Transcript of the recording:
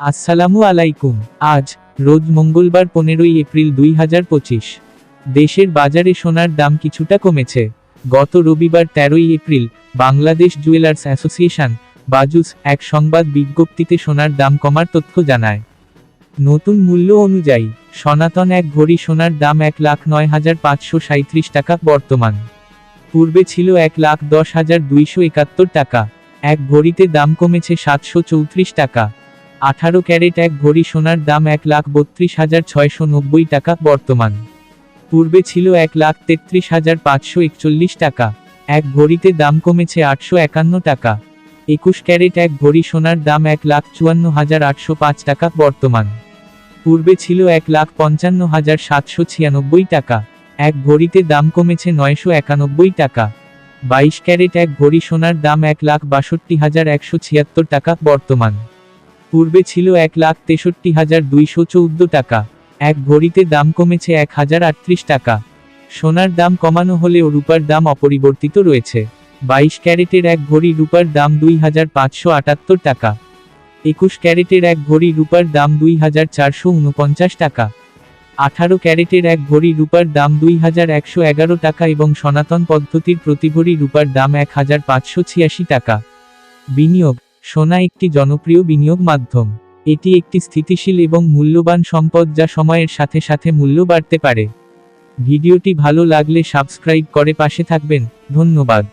আসসালামু আলাইকুম। আজ, রোজ মঙ্গলবার পনেরোই এপ্রিল দুই হাজার পঁচিশ। দেশের বাজারে সোনার দাম কিছুটা কমেছে। গত রবিবার তেরোই April, Bangladesh jewellers association, BAJUS, এক সংবাদ বিজ্ঞপ্তিতে সোনার দাম কমার তথ্য জানায়। নতুন মূল্য অনুযায়ী, সনাতন এক ভরি সোনার দাম এক লাখ নয় হাজার পাঁচশো সাঁত্রিশ টাকা বর্তমান। পূর্বে ছিল এক লাখ দশ হাজার দুইশো একাত্তর টাকা। এক ভরিতে দাম কমেছে সাতশো চৌত্রিশ টাকা। আঠারো ক্যারেট এক ভরি সোনার দাম এক লাখ বত্রিশ হাজার ছয়শো নব্বই টাকা, বর্তমান। পূর্বে ছিল এক লাখ তেত্রিশ হাজার পাঁচশো একচল্লিশ টাকা, এক ভরিতে দাম কমেছে আটশো একান্ন টাকা। একুশ ক্যারেট এক ভরি সোনার দাম এক লাখ চুয়ান্ন হাজার আটশো পাঁচ টাকা, বর্তমান। পূর্বে ছিল এক লাখ পঞ্চান্ন হাজার সাতশো ছিয়ানব্বই টাকা, এক ভরিতে দাম কমেছে নয়শো একানব্বই টাকা। বাইশ ক্যারেট এক ভরি সোনার দাম এক লাখ বাষট্টি হাজার একশো ছিয়াত্তর টাকা, বর্তমান। পূর্বে ছিল এক লাখ তেষট্টি হাজার দুইশো চৌদ্দ টাকা। এক ভরিতে দাম কমেছে এক হাজার আটত্রিশ টাকা। সোনার দাম কমানো হলেও রূপার দাম অপরিবর্তিত রয়েছে। বাইশ ক্যারেটের এক ভরি রূপার দাম দুই হাজার পাঁচশো আটাত্তর টাকা। একুশ ক্যারেটের এক ভরি রূপার দাম দুই হাজার চারশো উনপঞ্চাশ টাকা। আঠারো ক্যারেটের এক ভরি রূপার দাম দুই হাজার একশো এগারো টাকা এবং সনাতন পদ্ধতির প্রতি ভরি রূপার দাম এক হাজার পাঁচশো ছিয়াশি টাকা। বিনিয়োগ সোনা একটি জনপ্রিয় বিনিয়োগ মাধ্যম। এটি একটি স্থিতিশীল এবং মূল্যবান সম্পদ যা সময়ের সাথে সাথে মূল্য বাড়তে পারে। ভিডিওটি ভালো লাগলে সাবস্ক্রাইব করে পাশে থাকবেন। ধন্যবাদ।